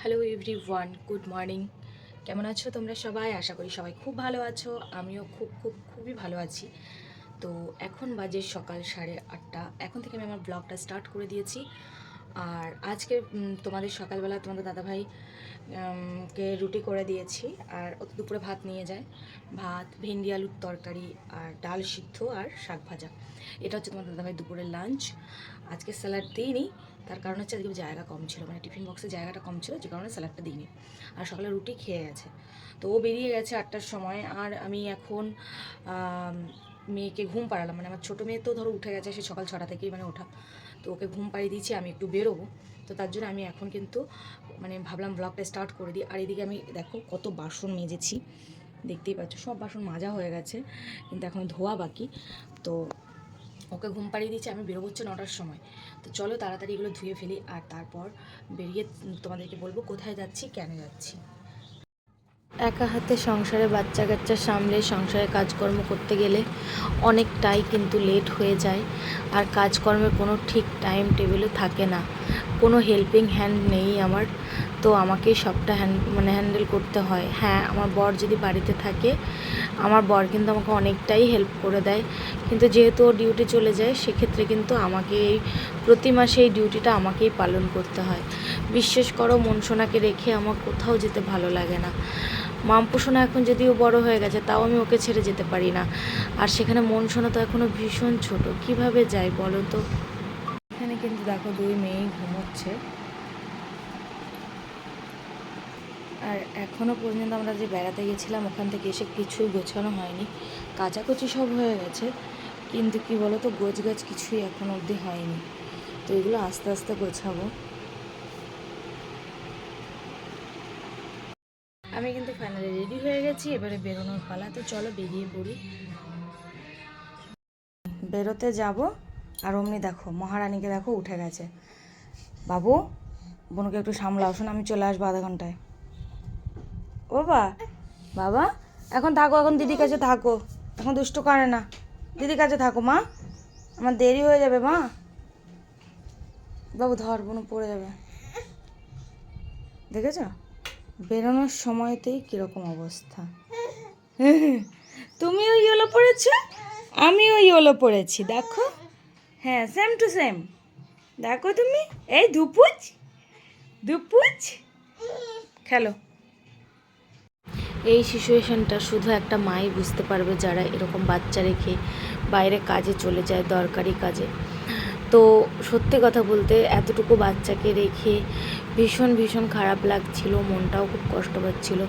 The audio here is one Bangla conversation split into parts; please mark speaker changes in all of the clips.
Speaker 1: Hello everyone good morning কেমন আছো তোমরা সবাই? আশা করি সবাই খুব ভালো আছো। আমিও খুব খুব, খুবই ভালো আছি। তো এখন বাজে সকাল সাড়ে আটটা। এখন থেকে আমি আমার ব্লগটা স্টার্ট করে দিয়েছি। আর আজকে তোমাদের সকালবেলা তোমাদের দাদাভাই কে রুটি করে দিয়েছি। আর ও তো দুপুরে ভাত নিয়ে যায়। ভাত, ভেন্ডি, আলুর তরকারি আর ডাল সিদ্ধ আর শাক ভাজা। এটা হচ্ছে তোমাদের দাদাভাই দুপুরের লাঞ্চ। আজকে স্যালাড দিইনি। তার কারণ হচ্ছে আজকে জায়গা কম ছিল মানে টিফিন বক্সে জায়গাটা কম ছিল, যে কারণে স্যালাডটা দিইনি। আর সকালে রুটি খেয়ে গেছে। তো ও বেরিয়ে গেছে আটটার সময়, আর আমি এখন মেয়েকে ঘুম পাড়ালাম। মানে আমার ছোটো মেয়ে তো ধরো উঠে গেছে, সে সকাল ছটা থেকেই মানে ওঠা। তো ওকে ঘুম পাড়িয়ে দিয়েছি, আমি একটু বেরোবো। তো তার জন্য আমি এখন কিন্তু মানে ভাবলাম ব্লগটা স্টার্ট করে দিই। আর এদিকে আমি, দেখো কত বাসন মেজেছি। দেখতেই পাচ্ছ, সব বাসন মাজা হয়ে গেছে, কিন্তু এখন ধোয়া বাকি। তো ওকে ঘুম পাড়িয়ে দিয়েছি, আমি বেরোবো হচ্ছে নটার সময়। তো চলো তাড়াতাড়ি এগুলো ধুয়ে ফেলি আর তারপর বেরিয়ে তোমাদেরকে বলব কোথায় যাচ্ছি, কেন যাচ্ছি। একা হাতে সংসারে বাচ্চা কাচ্চা সামলে সংসারে কাজকর্ম করতে গেলে অনেকটাই কিন্তু লেট হয়ে যায়। আর কাজকর্মের কোনো ঠিক টাইম টেবিলও থাকে না। কোনো হেল্পিং হ্যান্ড নেই আমার। তো আমাকেই সবটা হ্যান্ড মানে হ্যান্ডেল করতে হয়। হ্যাঁ আমার বর যদি বাড়িতে থাকে, আমার বর কিন্তু আমাকে অনেকটাই হেল্প করে দেয়। কিন্তু যেহেতু ও ডিউটি চলে যায়, সেক্ষেত্রে কিন্তু আমাকে এই প্রতি মাসে এই ডিউটিটা আমাকেই পালন করতে হয়। বিশ্বাস করো, মনসোনাকে রেখে আমার কোথাও যেতে ভালো লাগে না। মামপুসোনা এখন যদিও বড় হয়ে গেছে, তাও আমি ওকে ছেড়ে যেতে পারি না। আর সেখানে মনসোনা তো এখনও ভীষণ ছোট, কীভাবে যাই বলো তো? এখানে কিন্তু দেখো দুই মেয়েই ঘুমোচ্ছে। আর এখনও পর্যন্ত আমরা যে বেড়াতে গেছিলাম, ওখান থেকে এসে কিছুই গোছানো হয়নি। কাচাকুচি সব হয়ে গেছে, কিন্তু কি বলো তো গোছ গাছ কিছুই এখন অবধি হয়নি। তো এগুলো আস্তে আস্তে গোছাবো। আমি কিন্তু ফাইনালি রেডি হয়ে গেছি, এবারে বেরোনোর পালা। তো চলো বেরিয়ে পড়ি। বেরোতে যাব, আর অমনি দেখো, মহারানীকে দেখো উঠে গেছে। বাবু, বোনকে একটু সামলাও, শোন, আমি চলে আসব আধা ঘন্টায়। ও বা বাবা, এখন থাকো, এখন দিদির কাছে থাকো। এখন দুষ্টু করে না। দিদির কাছে থাকো, মা। আমার দেরি হয়ে যাবে, মা। বাবু, ধর, বোন, পড়ে যাবে। দেখেছ? বেরোনোর সময়তেই কীরকম অবস্থা। তুমিও ইয়েলো পড়েছো? আমিও ইয়েলো পড়েছি, দেখো। হ্যাঁ সেম টু সেম দেখো তুমি। এই ধুপুচ। ধুপুচ। খেলো। এই সিচুয়েশনটা শুধু একটা মাই বুঝতে পারবে যারা এরকম বাচ্চা রেখে বাইরে কাজে চলে যায়, দরকারি কাজে। তো সত্যি কথা বলতে এতটুকু বাচ্চাকে রেখে ভীষণ ভীষণ খারাপ লাগছিল, মনটাও খুব কষ্ট পাচ্ছিল।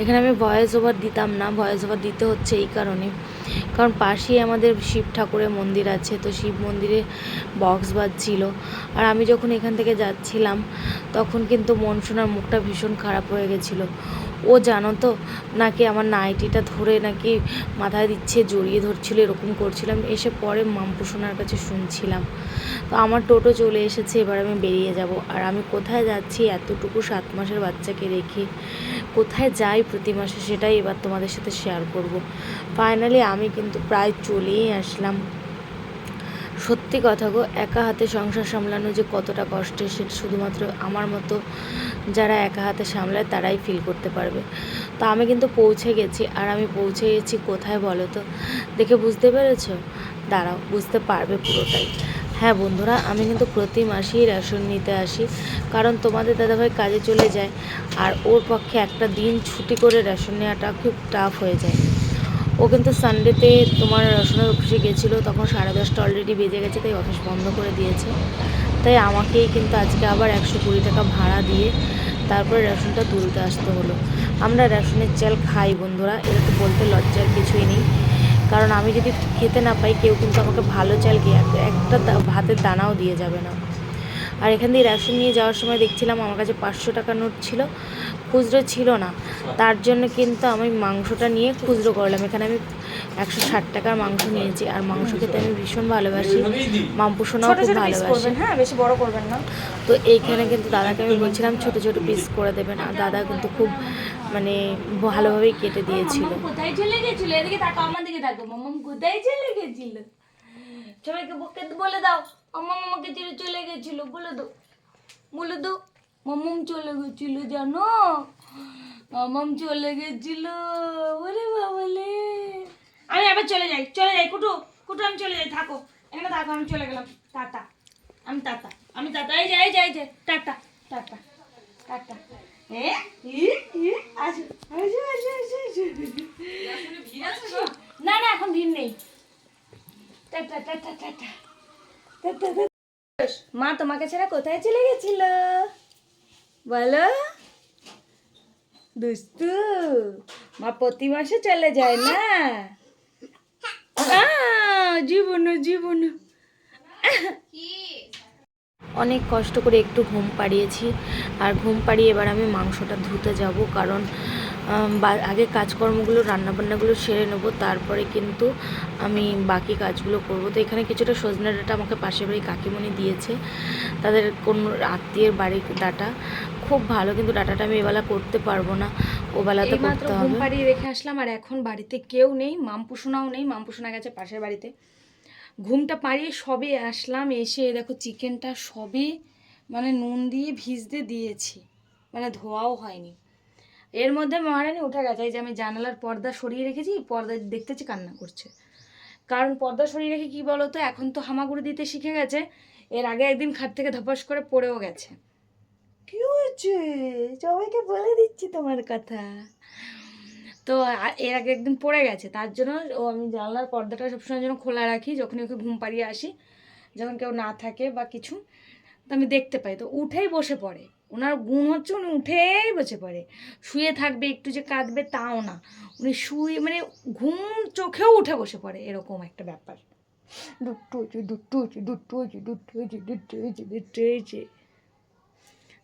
Speaker 1: এখানে আমি ভয়েস ওভার দিতাম না ভয়েস ওভার দিতে হচ্ছে এই কারণে। কারণ পাশেই আমাদের শিব ঠাকুরের মন্দির আছে, তো শিব মন্দিরে বক্স বাজছিল। আর আমি যখন এখান থেকে যাচ্ছিলাম, তখন কিন্তু মন শোনার মুখটা ভীষণ খারাপ হয়ে গেছিল। ও জানো তো, নাকি আমার নাইটিটা ধরে নাকি মাথায় দিচ্ছে, জড়িয়ে ধরছিল, এরকম করছিলাম। এসে পরে মামপুসোনার কাছে শুনছিলাম। তো আমার টোটো চলে এসেছে, এবার আমি বেরিয়ে যাব। আর আমি কোথায় যাচ্ছি, এতটুকু সাত মাসের বাচ্চাকে রেখে কোথায় যাই প্রতি মাসে, সেটাই এবার তোমাদের সাথে শেয়ার করব। ফাইনালি আমি কিন্তু প্রায় চলেই আসলাম। সত্যি কথা গো, একা হাতে সংসার সামলানো যে কতটা কষ্টের সেটা শুধুমাত্র আমার মতো যারা একা হাতে সামলায় তারাই ফিল করতে পারবে। তো আমি কিন্তু পৌঁছে গেছি, আর আমি পৌঁছে গেছি কোথায় বলো তো? দেখে বুঝতে পেরেছ? দাঁড়াও, বুঝতে পারবে পুরোটাই। হ্যাঁ বন্ধুরা, আমি কিন্তু প্রতি মাসেই রেশন নিতে আসি, কারণ তোমাদের দাদাভাই কাজে চলে যায়, আর ওর পক্ষে একটা দিন ছুটি করে রেশন নেওয়াটা খুব টাফ হয়ে যায়। ও কিন্তু সানডেতে তোমার রসুনের অফিসে গেছিল তখন সাড়ে দশটা অলরেডি বেজে গেছে, তাই অফিস বন্ধ করে দিয়েছে। তাই আমাকেই কিন্তু আজকে আবার একশো কুড়ি টাকা ভাড়া দিয়ে তারপরে রেশনটা তুলতে আসতে হলো। আমরা রেশনের চাল খাই বন্ধুরা এটা তো বলতে লজ্জার কিছুই নেই। কারণ আমি যদি খেতে না পাই, কেউ কিন্তু আমাকে ভালো চাল গিয়ে একটা ভাতের দানাও দিয়ে যাবে না। আর এখান দিয়ে রেশন নিয়ে যাওয়ার সময় দেখছিলাম আমার কাছে পাঁচশো টাকা নোট ছিল খুচরো ছিল না। তার জন্য কিন্তু আমি মাংসটা নিয়ে খুচরো করলাম। এখানে আমি একশো ষাট টাকার মাংস নিয়েছি। আর মাংস খেতে আমি ভীষণ ভালোবাসি। মাম্পুসোনাও খুব ভালোবাসি।
Speaker 2: হ্যাঁ? বেশি বড় করবেন না।
Speaker 1: তো এইখানে কিন্তু দাদাকে আমি বলছিলাম ছোট ছোট পিস করে দেবেন। আর দাদা কিন্তু খুব মানে ভালোভাবেই কেটে দিয়েছিল।
Speaker 2: কোথায় চলে গেছিল? এদিকে তাকো আমার দিকে তাকো মাম্মাম কোথায় চলে গেছিল? সবাইকে বকে বলে দাও। আমার মামাকে ছেড়ে চলে গেছিল বলে দাও। বলে দাও মাম্মাম চলে গেছিল জানো? মাম্মাম চলে গেছিল। ওরে বাবালে। আমি আবার চলে যাই চলে যাই কুটু কুটু আমি চলে যাই থাকো। এখানে থাকো আমি চলে গেলাম। টাটা। আমি টাটা আমি টাটা এই যাই যাই যাই টাটা টাটা টাটা। না না এখন ভিড় নেই। Tata tata tata. মা তোমাকে ছাড়া কোথায় চলে গেছিল? বলো। দুস্তু মা প্রতি মাসে চলে যায় না? জীবন জীবন।
Speaker 1: অনেক কষ্ট করে একটু ঘুম পাড়িয়েছি। আর ঘুম পাড়িয়ে এবার আমি মাংসটা ধুতে যাব, কারণ আগে কাজকর্মগুলো রান্নাবান্নাগুলো সেরে নেব তারপরে কিন্তু আমি বাকি কাজগুলো করব। তো এখানে কিছুটা সজনে ডাটা আমাকে পাশের বাড়ি কাকিমণি দিয়েছে তাদের কোন আত্মীয়ের বাড়ির ডাটা। খুব ভালো কিন্তু ডাটাটা আমি এবেলা করতে পারব না ওবেলাতে করতে
Speaker 2: ঘুম
Speaker 1: হবে।
Speaker 2: পাড়িয়ে রেখে আসলাম আর এখন বাড়িতে কেউ নেই মামপুসোনাও নেই মামপুসোনা গেছে পাশের বাড়িতে। ঘুমটা পাড়িয়ে সবে আসলাম এসে দেখো চিকেনটা সবে মানে নুন দিয়ে ভিজতে দিয়েছি মানে ধোয়াও হয়নি। এর মধ্যে মহারানী উঠে গেছে এই যে আমি জানালার পর্দা সরিয়ে রেখেছি পর্দা দেখতেছি কান্না করছে। কারণ পর্দা সরিয়ে রেখে কি বলো তো এখন তো হামাগুড়ি দিতে শিখে গেছে এর আগে একদিন খাট থেকে ধপাস করে পড়েও গেছে। কি হয়েছে? সবাইকে বলে দিচ্ছি তোমার কথা। তো এর আগে একদিন পড়ে গেছে তার জন্য ও আমি জানলার পর্দাটা সবসময় যেন খোলা রাখি যখন ওকে ঘুম পাড়িয়ে আসি যখন কেউ না থাকে বা কিছু তো আমি দেখতে পাই। তো উঠেই বসে পড়ে। ওনার গুণ হচ্ছে উনি উঠেই বসে পড়ে। শুয়ে থাকবে একটু যে কাঁদবে তাও না। উনি শুয়ে মানে ঘুম চোখেও উঠে বসে পড়ে এরকম একটা ব্যাপার। দুট্টু হয়েছে দুট্টু হয়েছে দুট্টু হয়েছে দুট্টু হয়েছে দুট্টু হয়েছে দুট্টু হয়েছে।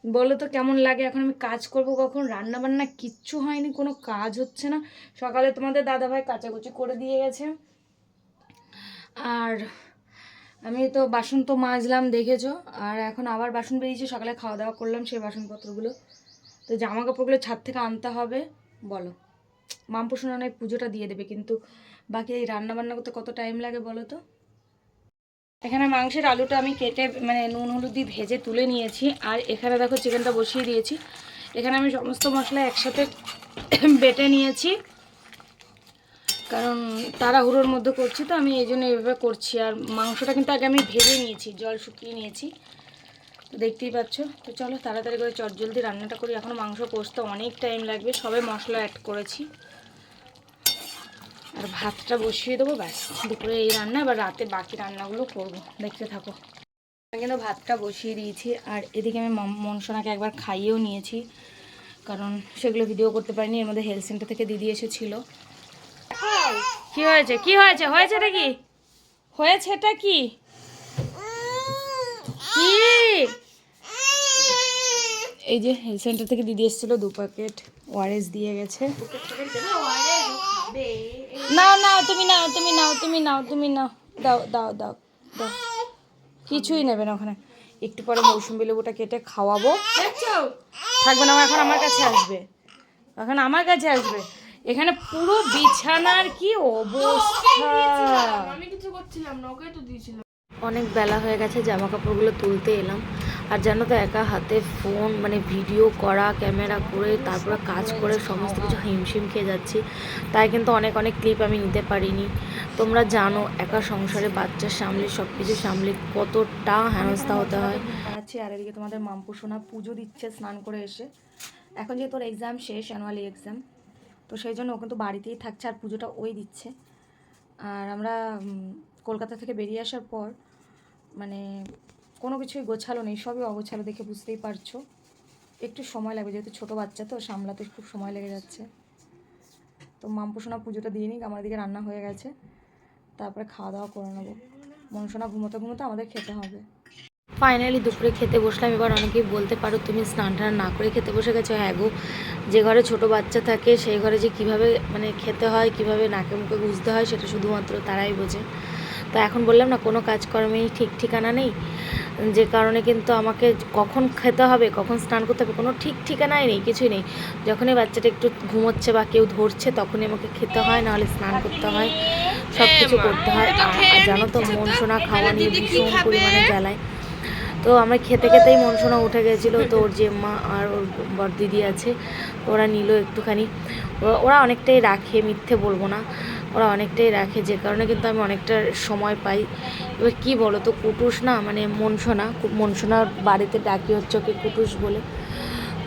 Speaker 2: বলো তো কেমন লাগে? এখন আমি কাজ করব কখন? রান্না বান্না কিচ্ছু হয়নি কোনো কাজ হচ্ছে না। সকালে তোমাদের দাদাভাই কাচাকুচি করে দিয়ে গেছে। আর আমি তো বাসন তো মাজলাম, দেখেছ? আর এখন আবার বাসন বেরিয়েছে, সকালে খাওয়া দাওয়া করলাম সেই বাসনপত্রগুলো। তো জামা কাপড়গুলো ছাদ থেকে আনতে হবে, বলো। মামপু সোনানায় পুজোটা দিয়ে দেবে, কিন্তু বাকি এই রান্না বান্না করতে কত টাইম লাগে বলো তো? এখানে মাংসের আলুটা আমি কেটে মানে নুন, হলুদ দিয়ে ভেজে তুলে নিয়েছি, আর এখানে দেখো চিকেনটা বসিয়ে দিয়েছি। এখানে আমি সমস্ত মশলা একসাথে বেটে নিয়েছি। কারণ তাড়াহুড়োর মধ্যে করছি তো আমি এই জন্য এইভাবে করছি। আর মাংসটা কিন্তু আগে আমি ভেজে নিয়েছি, জল শুকিয়ে নিয়েছি। তো দেখতেই পাচ্ছ। তো চলো তাড়াতাড়ি করে চটজলদি রান্নাটা করি। এখন মাংস কষতে অনেক টাইম লাগবে, সবে মশলা অ্যাড করেছি। আর ভাতটা বসিয়ে দেবো, ব্যাস। দুপুরে এই রান্না, এবার রাতে বাকি রান্নাগুলো করব। দেখতে থাকো। আমি কিন্তু ভাতটা বসিয়ে দিয়েছি, আর এদিকে আমি মনসোনাকে একবার খাইয়েও নিয়েছি। কারণ সেগুলো ভিডিও করতে পারিনি, এর মধ্যে হেলথ সেন্টার থেকে দিদি এসেছিল। কি হয়েছে? কি হয়েছে? হয়েছেটা কি? হয়েছেটা কি? কি? এই যে হেলথ সেন্টার থেকে দিদি এসেছিল দু প্যাকেট ওআরএস দিয়ে গেছে। নাও নাও তুমি নাও তুমি নাও তুমি নাও তুমি নাও। দাও দাও দাও দাও। কিছুই নেবে না ওখানে। একটু পরে মৌসুমি লেবুটা কেটে খাওয়াবো। থাকবে না এখন আমার কাছে আসবে। এখন আমার কাছে আসবে। এখানে পুরো বিছানার কি অবস্থা? আমি কিছু করছিলাম না ওকে তো দিয়েছিলাম।
Speaker 1: অনেক বেলা হয়ে গেছে জামা কাপড়গুলো তুলতে এলাম। আর জানো তো একা হাতে ফোন মানে ভিডিও করা ক্যামেরা করে তারপরে কাজ করে সমস্ত কিছু হিমশিম খেয়ে যাচ্ছি। তাই কিন্তু অনেক অনেক ক্লিপ আমি নিতে পারিনি। তোমরা জানো একা সংসারে বাচ্চা সামলে সব কিছু সামলে কতটা হেনস্থা হতে হয়।
Speaker 2: আছে আর এদিকে তোমাদের মাম্পু সোনা পুজো দিচ্ছে স্নান করে এসে। এখন যেহেতু এক্সাম শেষ অ্যানুয়ালি এক্সাম তো সেই জন্য ও কিন্তু বাড়িতেই থাকছে আর পুজোটা ওই দিচ্ছে। আর আমরা কলকাতা থেকে বেরিয়ে আসার পর মানে কোনো কিছুই গোছালো নেই, সবই অগোছালো দেখে বুঝতেই পারছ। একটু সময় লাগবে, যেহেতু ছোটো বাচ্চা তো, সামলাতে খুব সময় লেগে যাচ্ছে। তো মামপুষোনা পুজোটা দিয়ে নিক, আমার দিকে রান্না হয়ে গেছে। তারপরে খাওয়া দাওয়া করে নেব। মনসোনা ঘুমোতে ঘুমোতে আমাদের খেতে হবে।
Speaker 1: ফাইনালি দুপুরে খেতে বসলাম এবার অনেকেই বলতে পারো তুমি স্নান টান না করে খেতে বসে গেছো। হ্যাঁ গো যে ঘরে ছোট বাচ্চা থাকে সেই ঘরে যে কীভাবে মানে খেতে হয় কীভাবে নাকে মুখে গুঁজতে হয় সেটা শুধুমাত্র তারাই বোঝে। তো এখন বললাম না কোনো কাজকর্মেই ঠিক ঠিকানা নেই। যে কারণে কিন্তু আমাকে কখন খেতে হবে কখন স্নান করতে হবে কোনো ঠিক ঠিকানাই নেই কিছুই নেই। যখনই বাচ্চাটা একটু ঘুমোচ্ছে বা কেউ ধরছে তখনই আমাকে খেতে হয় নাহলে স্নান করতে হয় সব কিছু করতে হয়। আর জানো তো মন সোনা খাওয়া নিয়ে ভীষণ পরিমাণে জ্বালায়। তো আমরা খেতে খেতেই মনসোনা উঠে গেছিল, তো ওর জেম্মা আর ওর বর দিদি আছে, ওরা নিল একটুখানি। ওরা- অনেকটাই রাখে, মিথ্যে বলব না। ওরা অনেকটাই রাখে, যে কারণে কিন্তু আমি অনেকটা সময় পাই। এবার কী বলো তো, কুটুস না মানে মনসোনা মনসোনার বাড়িতে ডাকি হচ্ছে ওকে কুটুস বলে।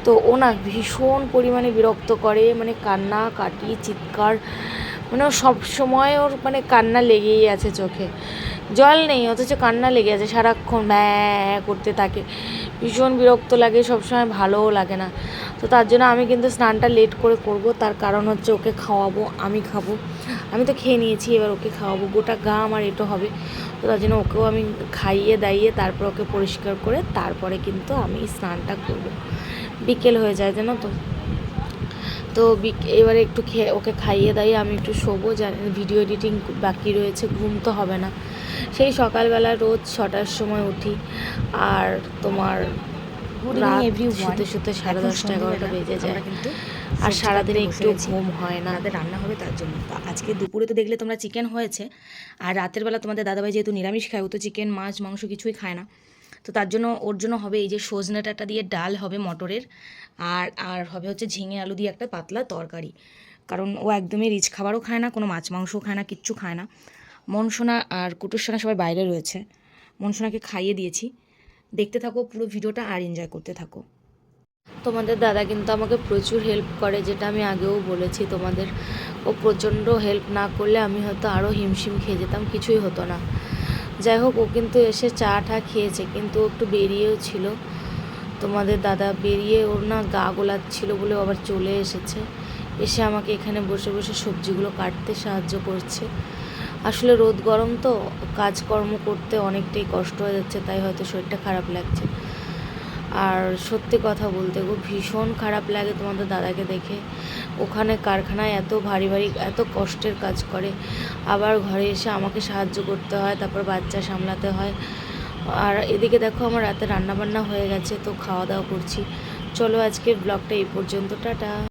Speaker 1: তো ও না ভীষণ পরিমাণে বিরক্ত করে মানে কান্না, কাটি, চিৎকার মানে ও সব সময় ওর মানে কান্না লেগেই আছে চোখে। জল নেই, অথচ কান্না লেগে আছে সারাক্ষণ ব্যা করতে থাকে। ভীষণ বিরক্ত লাগে, সবসময় ভালোও লাগে না। তো তার জন্য আমি কিন্তু স্নানটা লেট করে করব, তার কারণ হচ্ছে ওকে খাওয়াবো, আমি খাব। আমি তো খেয়ে নিয়েছি, এবার ওকে খাওয়াবো, গোটা গা আমার এটো হবে। তো তার জন্য ওকেও আমি খাইয়ে দাইয়ে তারপর ওকে পরিষ্কার করে তারপরে কিন্তু আমি স্নানটা করব। বিকেল হয়ে যায় জানো তো। তো এবারে একটু খেয়ে ওকে খাইয়ে দাইয়ে আমি একটু শোবো জানি ভিডিও এডিটিং বাকি রয়েছে ঘুম তো হবে না। সেই সকালবেলা রোজ ছটার সময় উঠি আর তোমার শুতে শুতে সাড়ে দশটা এগারোটা বেজে যায়। আর সারাদিনে একটু ঘুম হয় না।
Speaker 2: রাতে রান্না হবে তার জন্য। আজকে দুপুরে তো দেখলে তোমরা চিকেন হয়েছে আর রাতের বেলা তোমাদের দাদাভাই যেহেতু নিরামিষ খায় ও তো চিকেন মাছ মাংস কিছুই খায় না। তো তার জন্য ওর জন্য হবে এই যে সজনে ডাঁটা দিয়ে ডাল হবে মটরের, আর আর হবে হচ্ছে ঝিঙে আলু দিয়ে একটা পাতলা তরকারি। কারণ ও একদমই রিচ খাবারও খায় না, কোনো মাছ মাংসও খায় না, কিচ্ছু খায় না। মনসোনা আর কুটুরসোনা সবাই বাইরে রয়েছে। মনসোনাকে খাইয়ে দিয়েছি। দেখতে থাকো পুরো ভিডিওটা আর এনজয় করতে থাকো।
Speaker 1: তোমাদের দাদা কিন্তু আমাকে প্রচুর হেল্প করে, যেটা আমি আগেও বলেছি তোমাদের। ও প্রচণ্ড হেল্প না করলে আমি হয়তো আরও হিমশিম খেয়ে যেতাম, কিছুই হতো না। যাই হোক, ও কিন্তু এসে চা টা খেয়েছে, কিন্তু একটু বেরিয়েও ছিল। তোমাদের দাদা বেরিয়ে ওর না গা গোলাচ্ছিল বলে আবার চলে এসেছে। এসে আমাকে এখানে বসে বসে সবজিগুলো কাটতে সাহায্য করছে। আসলে রোদ গরম তো, কাজকর্ম করতে অনেকটাই কষ্ট হয়ে যাচ্ছে, তাই হয়তো শরীরটা খারাপ লাগছে। আর সত্যি কথা বলতে গো, ভীষণ খারাপ লাগে তোমাদের দাদাকে দেখে। ওখানে কারখানায় এত ভারী ভারী, এত কষ্টের কাজ করে। আবার ঘরে এসে আমাকে সাহায্য করতে হয়, তারপর বাচ্চা সামলাতে হয়। আর এদিকে দেখো আমার রাতে রান্নাবান্না হয়ে গেছে, তো খাওয়া দাওয়া করছি। চলো আজকের ব্লগটা এই পর্যন্ত, টাটা।